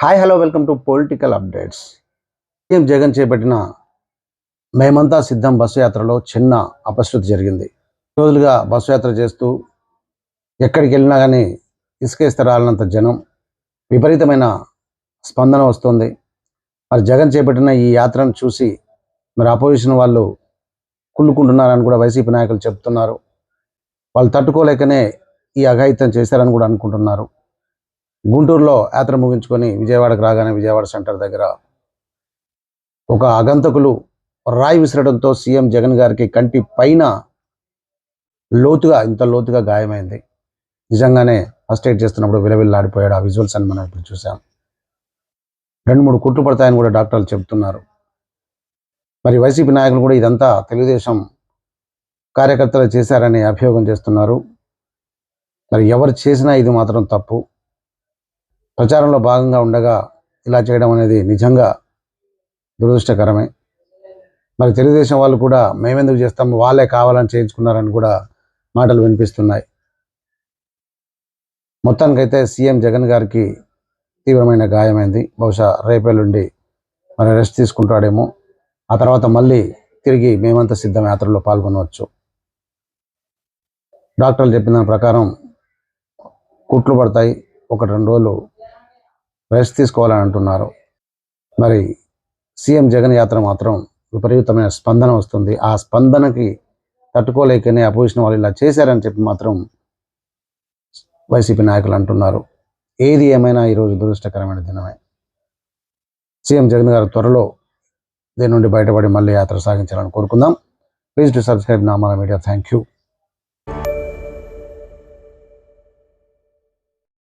Hi hello welcome to political updates CM Jagan చేపట్టిన మేమంతా సిద్ధం బస్సు యాత్రలో చిన్న అపశృతి జరిగింది. రోజులుగా బస్సు యాత్ర చేస్తూ ఎక్కడికి వెళ్ళినా కానీ ఇసుకేస్తరాలన్నంత జనం విపరీతమైన స్పందన వస్తుంది. మరి జగన్ చేపట్టిన ఈ యాత్రను చూసి మరి అపోజిషన్ వాళ్ళు కుళ్ళుకుంటున్నారని కూడా వైసీపీ నాయకులు చెప్తున్నారు. వాళ్ళు తట్టుకోలేకనే ఈ అఘాయిత్యం చేశారని కూడా అనుకుంటున్నారు. గుంటూరులో యాత్ర ముగించుకొని విజయవాడకు రాగానే విజయవాడ సెంటర్ దగ్గర ఒక అగంతకులు రాయి విసరడంతో సీఎం జగన్ గారికి కంటి పైన లోతుగా ఇంత లోతుగా గాయమైంది. నిజంగానే ఫస్ట్ ఎయిడ్ చేస్తున్నప్పుడు విలవిల్లాడిపోయాడు. ఆ విజువల్స్ అని మనం ఇప్పుడు చూసాం. రెండు మూడు కుట్లు పడతాయని కూడా డాక్టర్లు చెబుతున్నారు. మరి వైసీపీ నాయకులు కూడా ఇదంతా తెలుగుదేశం కార్యకర్తలు చేశారని అభియోగం చేస్తున్నారు. మరి ఎవరు చేసినా ఇది మాత్రం తప్పు. ప్రచారంలో భాగంగా ఉండగా ఇలా చేయడం అనేది నిజంగా దురదృష్టకరమే. మరి తెలుగుదేశం వాళ్ళు కూడా మేమెందుకు చేస్తాము వాళ్ళే కావాలని చేయించుకున్నారని కూడా మాటలు వినిపిస్తున్నాయి. మొత్తానికైతే సీఎం జగన్ గారికి తీవ్రమైన గాయమైంది. బహుశా రేపేళ్ళుండి మరి రెస్ట్ తీసుకుంటాడేమో. ఆ తర్వాత మళ్ళీ తిరిగి మేమంతా సిద్ధం యాత్రలో పాల్గొనవచ్చు. డాక్టర్లు చెప్పిన ప్రకారం కుట్లు పడతాయి. ఒకటి రెండు రోజులు రెస్ట్ తీసుకోవాలని అంటున్నారు. మరి సీఎం జగన్ యాత్ర మాత్రం విపరీతమైన స్పందన వస్తుంది. ఆ స్పందనకి తట్టుకోలేకనే అపోజిషన్ వాళ్ళు ఇలా చేశారని చెప్పి మాత్రం వైసీపీ నాయకులు అంటున్నారు. ఏది ఏమైనా ఈరోజు దురదృష్టకరమైన దినమే. సీఎం జగన్ గారు త్వరలో దీని నుండి బయటపడి మళ్ళీ యాత్ర సాగించాలని కోరుకుందాం. ప్లీజ్ టు సబ్స్క్రైబ్ నామాల మీడియా. Thank you